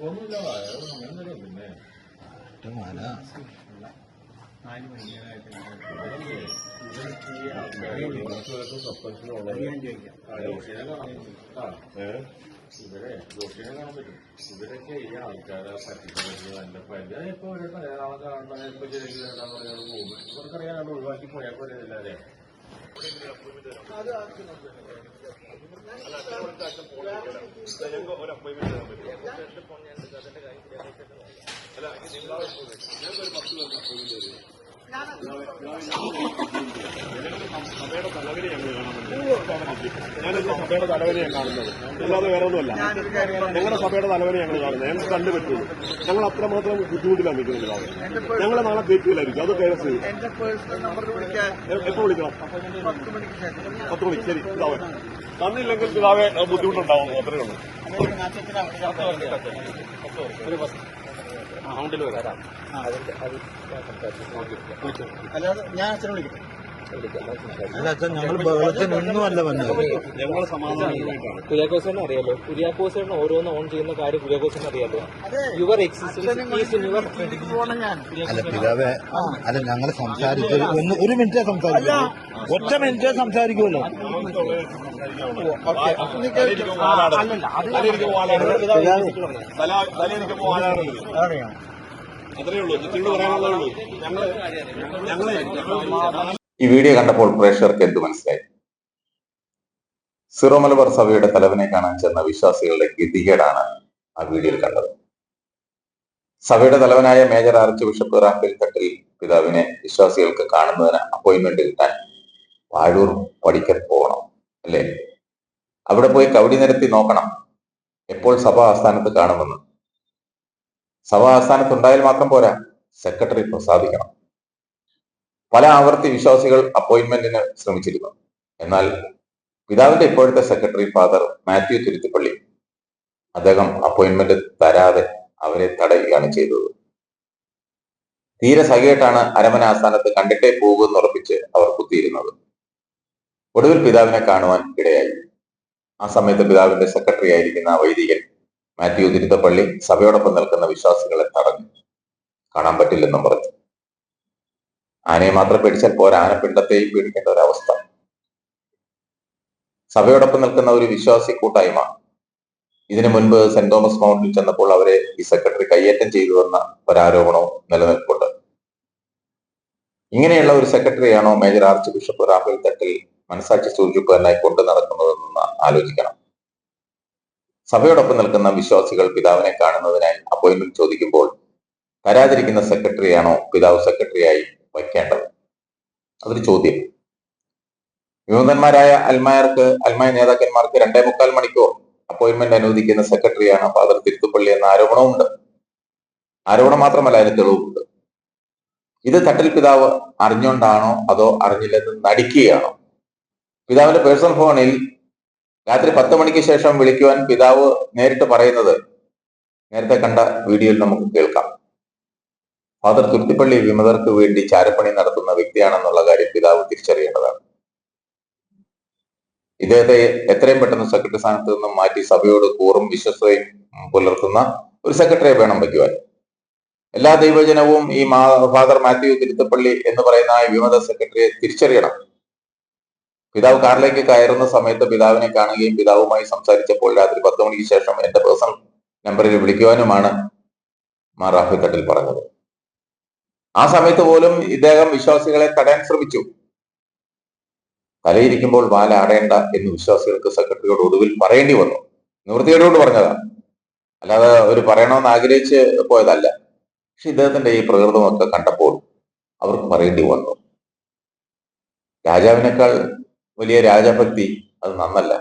ഉറക്കമൊന്നുമില്ല അയാൾ അങ്ങനെ പിന്നെ മല നാല് മണിയായിട്ട് ഇവർക്ക് ഈ ആൾക്കാർക്ക് സസ്പെൻഷനുള്ളത് ഞാൻ ചോദിക്കാം ജോഷിനെ കാണാൻ പറ്റും. ആ, ഏ? ഇവരെ ജോഷിനെ കാണാൻ പറ്റും ഇവരൊക്കെ ഈ ആൾക്കാരെ പറ്റിക്കുന്നത് നല്ല പരിചയം ഇപ്പൊ ഒരു ഒരാളെ കാണുന്ന ഇപ്പൊ അല്ല പോയാൽ പോലെ അല്ലേ സഭയുടെ ഞങ്ങൾ സഭയുടെ തലവനെ ഞാൻ കാണുന്നത്. അല്ലാതെ വേറെ ഒന്നുമല്ല ഞങ്ങളുടെ സഭയുടെ തലവനെ ഞങ്ങൾ കാണുന്നത്. ഞങ്ങൾക്ക് കണ്ടു പറ്റുള്ളൂ. ഞങ്ങൾ അത്രമാത്രം ബുദ്ധിമുട്ടിലാണ് നിൽക്കുന്നത് ഞങ്ങളെ നാളെ കയറ്റില്ലായിരിക്കും അത് കേസ് എപ്പോ വിളിക്കണം? പത്ത് മണിക്ക് ശരി. പിതാവേ തന്നില്ലെങ്കിൽ പിതാവെ ബുദ്ധിമുട്ടുണ്ടാവും. അത്രേ ഉള്ളൂ. അല്ലാതെ ഞാൻ അച്ഛനെ വിളിക്കട്ടെ. അല്ല അച്ഛൻ ഞങ്ങൾ ബഹളത്തിനൊന്നും അല്ല വന്നത്. ഞങ്ങൾ സമാധാനമായിട്ടാണ്. കുര്യാക്കോസിനെ അറിയാലോ. കുര്യാക്കോസിന് ഓരോന്ന് ഓൺ ചെയ്യുന്ന കാര്യം കുര്യാക്കോസിന് അറിയാലോ. യുവർ അല്ല പിതാവേ അല്ല ഞങ്ങൾ സംസാരിച്ചത് ഒന്ന് ഒരു മിനിറ്റേ സംസാരിക്കുള്ളൂ. ഒറ്റ മിനിറ്റേ സംസാരിക്കുമല്ലോ ഓക്കെ അത്രേ ഉള്ളൂ. ചുറ്റിനോട് പറയാനുള്ളതേ ഞങ്ങളെ ഈ വീഡിയോ കണ്ടപ്പോൾ പ്രേക്ഷകർക്ക് എന്ത് മനസ്സിലായി? സിറോ മലബാർ സഭയുടെ തലവനെ കാണാൻ ചെന്ന വിശ്വാസികളുടെ ഗതികേടാണ് ആ വീഡിയോയിൽ കണ്ടത്. സഭയുടെ തലവനായ major archbishop Rafale Thattil പിതാവിനെ വിശ്വാസികൾക്ക് കാണുന്നതിന് അപ്പോയിന്റ്മെന്റ് കിട്ടാൻ വാഴൂർ പഠിക്കൽ പോകണം അല്ലേ? അവിടെ പോയി കവടി നിരത്തി നോക്കണം. എപ്പോൾ സഭാ ആസ്ഥാനത്ത് കാണുമെന്ന്. സഭാ ആസ്ഥാനത്ത് ഉണ്ടായാൽ മാത്രം പോരാ. സെക്രട്ടറി പ്രസാദിക്കണം. പല ആവർത്തി വിശ്വാസികൾ അപ്പോയിന്റ്മെന്റിന് ശ്രമിച്ചിരുന്നു എന്നാൽ പിതാവിന്റെ ഇപ്പോഴത്തെ സെക്രട്ടറി ഫാദർ മാത്യു തിരുത്തിപ്പള്ളി അദ്ദേഹം അപ്പോയിന്റ്മെന്റ് തരാതെ അവരെ തടയുകയാണ് ചെയ്തത്. തീരെ സഹിയായിട്ടാണ് അരമന ആസ്ഥാനത്ത് കണ്ടിട്ടേ പോകുമെന്ന് ഉറപ്പിച്ച് അവർ കുത്തിയിരുന്നത്. ഒടുവിൽ പിതാവിനെ കാണുവാൻ ഇടയായി. ആ സമയത്ത് പിതാവിന്റെ സെക്രട്ടറി ആയിരിക്കുന്ന വൈദികൻ മാത്യു തിരുത്തപ്പള്ളി സഭയോടൊപ്പം നിൽക്കുന്ന വിശ്വാസികളെ തടഞ്ഞു. കാണാൻ പറ്റില്ലെന്നും പറഞ്ഞു. ആനയെ മാത്രം പേടിച്ചാൽ പോരാ. ആനപ്പിണ്ടത്തെയും പേടിക്കേണ്ട ഒരവസ്ഥ. സഭയോടൊപ്പം നിൽക്കുന്ന ഒരു വിശ്വാസി കൂട്ടായ്മ. ഇതിനു മുൻപ് സെന്റ് തോമസ് മൗണ്ടിൽ ചെന്നപ്പോൾ അവരെ ഈ സെക്രട്ടറി കയ്യേറ്റം ചെയ്തു വന്ന ഒരാരോപണവും നിലനിൽപ്പുണ്ട്. ഇങ്ങനെയുള്ള ഒരു സെക്രട്ടറിയാണോ major archbishop Rafale Thattil മനസാക്ഷി സൂചിപ്പുകാരനായി കൊണ്ടു നടക്കുന്നതെന്ന് ആലോചിക്കണം. സഭയോടൊപ്പം നിൽക്കുന്ന വിശ്വാസികൾ പിതാവിനെ കാണുന്നതിനായി അപ്പോയിന്റ്മെന്റ് ചോദിക്കുമ്പോൾ വരാതിരിക്കുന്ന സെക്രട്ടറിയാണോ പിതാവ് സെക്രട്ടറിയായി വയ്ക്കേണ്ടത്? അതൊരു ചോദ്യം. വിമതന്മാരായ അൽമായർക്ക് അൽമായ നേതാക്കന്മാർക്ക് രണ്ടേ മുക്കാൽ മണിക്കൂർ അപ്പോയിന്റ്മെന്റ് അനുവദിക്കുന്ന സെക്രട്ടറിയാണ് ഫാദർ തിരുത്തുപ്പള്ളി എന്ന ആരോപണവുമുണ്ട് ആരോപണം മാത്രമല്ല അതിന് തെളിവുമുണ്ട്. ഇത് തട്ടിൽ പിതാവ് അറിഞ്ഞുകൊണ്ടാണോ അതോ അറിഞ്ഞില്ലെന്ന് നടിക്കുകയാണോ? പിതാവിന്റെ പേഴ്സണൽ ഫോണിൽ രാത്രി പത്ത് മണിക്ക് ശേഷം വിളിക്കുവാൻ പിതാവ് നേരിട്ട് പറയുന്നത് നേരത്തെ കണ്ട വീഡിയോയിൽ നമുക്ക് കേൾക്കാം. ഫാദർ തുരുത്തിപ്പള്ളി വിമതർക്ക് വേണ്ടി ചാരപ്പണി നടത്തുന്ന വ്യക്തിയാണെന്നുള്ള കാര്യം പിതാവ് തിരിച്ചറിയേണ്ടതാണ്. ഇദ്ദേഹത്തെ എത്രയും പെട്ടെന്ന് സെക്രട്ടറി സ്ഥാനത്ത് നിന്നും മാറ്റി സഭയോട് കൂറും വിശ്വസ്തയും പുലർത്തുന്ന ഒരു സെക്രട്ടറിയെ വേണം വയ്ക്കുവാൻ. എല്ലാ ദൈവജനവും ഈ ഫാദർ മാത്യു തിരുത്തപ്പള്ളി എന്ന് പറയുന്ന വിമത സെക്രട്ടറിയെ തിരിച്ചറിയണം. പിതാവ് കാറിലേക്ക് കയറുന്ന സമയത്ത് പിതാവിനെ കാണുകയും പിതാവുമായി സംസാരിച്ചപ്പോൾ രാത്രി പത്ത് മണിക്ക് ശേഷം എന്റെ പേഴ്സണൽ നമ്പറിൽ വിളിക്കുവാനുമാണ് മാർ റാഫി തട്ടിൽ പറഞ്ഞത്. ആ സമയത്ത് പോലും ഇദ്ദേഹം വിശ്വാസികളെ തടയാൻ ശ്രമിച്ചു. തലയിരിക്കുമ്പോൾ വാല ആടേണ്ട എന്ന് വിശ്വാസികൾക്ക് സെക്രട്ടറിയോട് ഒടുവിൽ പറയേണ്ടി വന്നു. നിവൃത്തിയോട് പറഞ്ഞതാ. അല്ലാതെ അവർ പറയണമെന്ന് ആഗ്രഹിച്ച് പോയതല്ല. പക്ഷെ ഇദ്ദേഹത്തിന്റെ ഈ പ്രകൃതമൊക്കെ കണ്ടപ്പോൾ അവർക്ക് പറയേണ്ടി വന്നു. രാജാവിനേക്കാൾ വലിയ രാജഭക്തി അത് നന്നല്ല